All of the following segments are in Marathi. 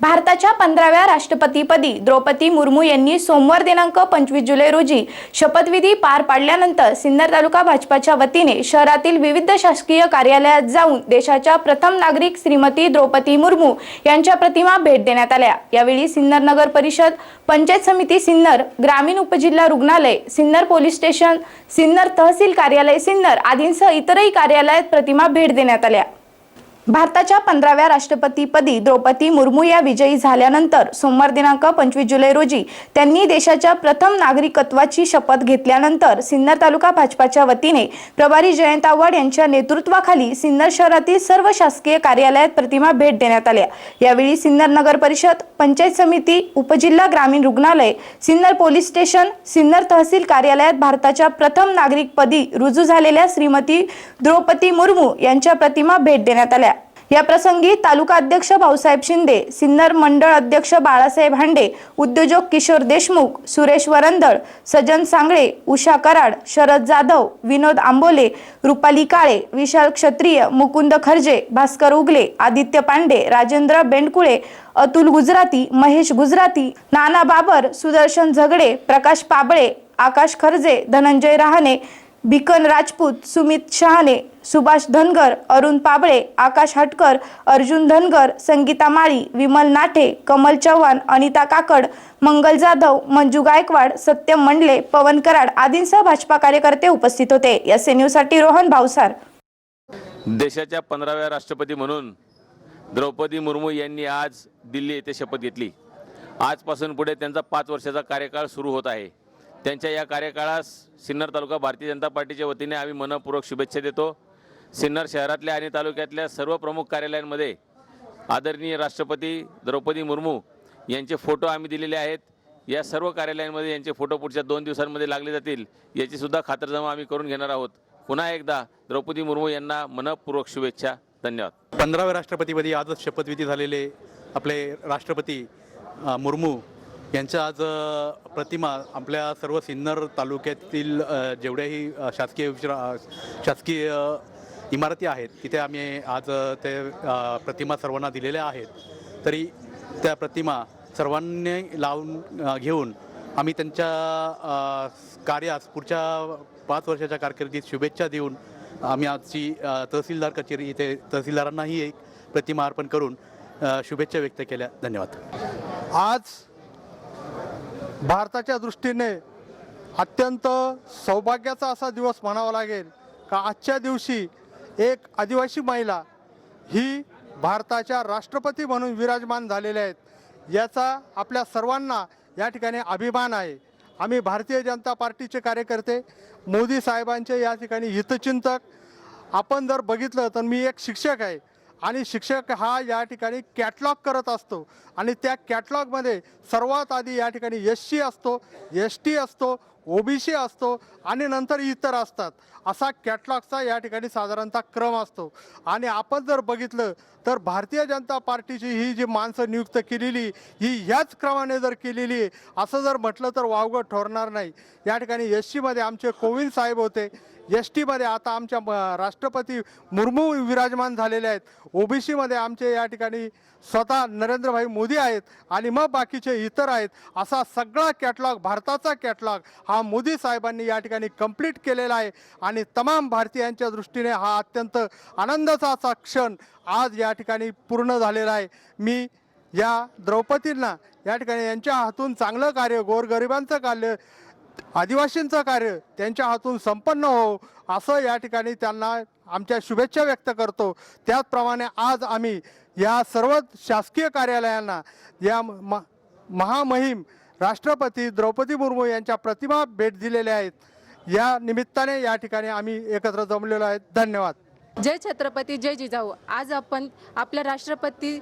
भारताच्या पंधराव्या राष्ट्रपतीपदी द्रौपदी मुर्मू यांनी सोमवार दिनांक पंचवीस जुलै रोजी शपथविधी पार पाडल्यानंतर सिन्नर तालुका भाजपाच्या वतीने शहरातील विविध शासकीय कार्यालयात जाऊन देशाच्या प्रथम नागरिक श्रीमती द्रौपदी मुर्मू यांच्या प्रतिमा भेट देण्यात आल्या. यावेळी सिन्नर नगर परिषद पंचायत समिती सिन्नर ग्रामीण उपजिल्हा रुग्णालय सिन्नर पोलीस स्टेशन सिन्नर तहसील कार्यालय सिन्नर आदींसह इतरही कार्यालयात प्रतिमा भेट देण्यात आल्या. भारताच्या पंधराव्या राष्ट्रपतीपदी द्रौपदी मुर्मू या विजयी झाल्यानंतर सोमवार दिनांक पंचवीस जुलै रोजी त्यांनी देशाच्या प्रथम नागरिकत्वाची शपथ घेतल्यानंतर सिन्नर तालुका भाजपाच्या वतीने प्रभारी जयंत आव्हाड यांच्या नेतृत्वाखाली सिन्नर शहरातील सर्व शासकीय कार्यालयात प्रतिमा भेट देण्यात आल्या. यावेळी सिन्नर नगर परिषद पंचायत समिती उपजिल्हा ग्रामीण रुग्णालय सिन्नर पोलीस स्टेशन सिन्नर तहसील कार्यालयात भारताच्या प्रथम नागरिकपदी रुजू झालेल्या श्रीमती द्रौपदी मुर्मू यांच्या प्रतिमा भेट देण्यात आल्या. या प्रसंगी तालुका अध्यक्ष भाऊसाहेब शिंदे सिन्नर मंडळ अध्यक्ष बाळासाहेब हांडे उद्योजक किशोर देशमुख सुरेश वरंदळ सजन सांगळे उषा कराड शरद जाधव विनोद आंबोले रुपाली काळे विशाल क्षत्रिय मुकुंद खर्जे भास्कर उगले आदित्य पांडे राजेंद्र बेंडकुळे अतुल गुजराती महेश गुजराती नाना बाबर सुदर्शन झगडे प्रकाश पाबळे आकाश खर्जे धनंजय रहाणे बिकन राजपूत सुमित शहाणे सुभाष धनगर अरुण पाबळे आकाश हटकर अर्जुन धनगर संगीता माळी विमल नाठे कमल चव्हाण अनिता काकड मंगल जाधव मंजू गायकवाड सत्यम मंडले पवन कराड आदींसह भाजपा कार्यकर्ते उपस्थित होते. एस एन रोहन भावसार देशाच्या पंधराव्या राष्ट्रपती म्हणून द्रौपदी मुर्मू यांनी आज दिल्ली येथे शपथ घेतली. आजपासून पुढे त्यांचा पाच वर्षाचा कार्यकाळ सुरू होत आहे. त्यांच्या या कार्यकाळास सिन्नर तालुका भारतीय जनता पार्टीच्या वतीने आम्ही मनपूर्वक शुभेच्छा देतो. सिन्नर शहरातल्या आणि तालुक्यातल्या सर्व प्रमुख कार्यालयांमध्ये आदरणीय राष्ट्रपती द्रौपदी मुर्मू यांचे फोटो आम्ही दिलेले आहेत. या सर्व कार्यालयांमध्ये यांचे फोटो पुढच्या दोन दिवसांमध्ये लागले जातील याचीसुद्धा खातरजमा आम्ही करून घेणार आहोत. पुन्हा एकदा द्रौपदी मुर्मू यांना मनपूर्वक शुभेच्छा धन्यवाद. पंधराव्या राष्ट्रपतीपदी आजच शपथविधी झालेले आपले राष्ट्रपती मुर्मू यांच्या आज प्रतिमा आपल्या सर्व सिन्नर तालुक्यातील जेवढ्याही शासकीय शासकीय इमारती आहेत तिथे आम्ही आज ते प्रतिमा सर्वांना दिलेल्या आहेत. तरी त्या प्रतिमा सर्वांनी लावून घेऊन आम्ही त्यांच्या कार्यास पुढच्या पाच वर्षाच्या कारकिर्दीत शुभेच्छा देऊन आम्ही आजची तहसीलदार कचेरी इथे तहसीलदारांनाही एक प्रतिमा अर्पण करून शुभेच्छा व्यक्त केल्या. धन्यवाद. आज भारताच्या दृष्टीने अत्यंत सौभाग्याचा असा दिवस म्हणावा लागेल का आजच्या दिवशी एक आदिवासी महिला ही भारताच्या राष्ट्रपती म्हणून विराजमान झालेल्या आहेत. याचा आपल्या सर्वांना या ठिकाणी अभिमान आहे. आम्ही भारतीय जनता पार्टीचे कार्यकर्ते मोदी साहेबांचे या ठिकाणी हितचिंतक. आपण जर बघितलं तर मी एक शिक्षक आहे. आणि शिक्षक हा या ठिकाणी कॅटलॉग करत असतो. आणि त्या कॅटलॉगमध्ये सर्वात आधी या ठिकाणी एस सी असतो एस टी असतो ओबीसी असतो आणि नंतर इतर असतात. असा कॅटलॉगचा या ठिकाणी साधारणतः क्रम असतो. आणि आपण जर बघितलं तर भारतीय जनता पार्टीची ही जी माणसं नियुक्त केलेली ही ह्याच क्रमाने जर केलेली आहे असं जर म्हटलं तर वावगं ठरणार नाही. या ठिकाणी एस सीमध्ये आमचे कोविंद साहेब होते एस टीमध्ये आता आमच्या म- राष्ट्रपती मुर्मू विराजमान झालेले आहेत. ओबीसीमध्ये आमचे या ठिकाणी स्वतः नरेंद्रभाई मोदी आहेत आणि मग बाकीचे इतर आहेत. असा सगळा कॅटलॉग भारताचा कॅटलॉग हा मोदी साहेबांनी या ठिकाणी कंप्लीट केलेला आहे. आणि तमाम भारतीयांच्या दृष्टीने हा अत्यंत आनंदाचा असा क्षण आज या ठिकाणी पूर्ण झालेला आहे. मी या द्रौपदींना या ठिकाणी यांच्या हातून चांगलं कार्य गोरगरिबांचं कार्य आदिवासींचं कार्य त्यांच्या हातून संपन्न हो असं या ठिकाणी त्यांना आमच्या शुभेच्छा व्यक्त करतो. त्याचप्रमाणे आज आम्ही या सर्व शासकीय कार्यालयांना या म महामहिम राष्ट्रपती द्रौपदी मुर्मू यांच्या प्रतिमा भेट दिलेल्या आहेत. या निमित्ताने या ठिकाणी आम्ही एकत्र जमलेलो आहेत. धन्यवाद. जय छत्रपती जय जिजाऊ. आज आपण आपल्या राष्ट्रपती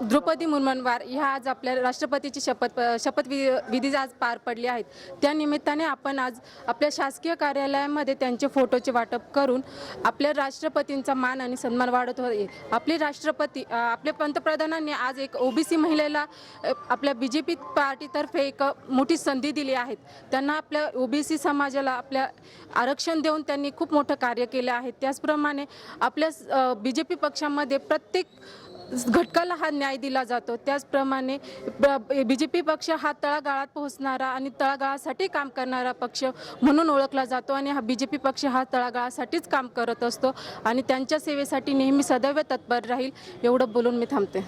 द्रौपदी मुर्मनवार ह्या आज आपल्या राष्ट्रपतीची शपथ शपथ विधी आज पार पडली आहेत. त्या निमित्ताने आपण आज आपल्या शासकीय कार्यालयामध्ये त्यांचे फोटोचे वाटप करून आपल्या राष्ट्रपतींचा मान आणि सन्मान वाढत होते. आपले राष्ट्रपती आपल्या पंतप्रधानांनी आज एक ओबीसी महिलेला आपल्या बी जे पी पार्टीतर्फे एक मोठी संधी दिली आहे. त्यांना आपल्या ओबीसी समाजाला आपल्या आरक्षण देऊन त्यांनी खूप मोठं कार्य केलं आहे. त्याचप्रमाणे आपल्या बी जे पी पक्षामध्ये प्रत्येक घटकाला हा न्याय दिला जातो. त्याचप्रमाणे बी जे पी पक्ष हा तळागाळात पोहोचणारा आणि तळागाळासाठी काम करणारा पक्ष म्हणून ओळखला जातो आणि हा बी जे पी पक्ष हा तळागाळासाठीच काम करत असतो आणि त्यांच्या सेवेसाठी नेहमी सदैव तत्पर राहील एवढं बोलून मी थांबते.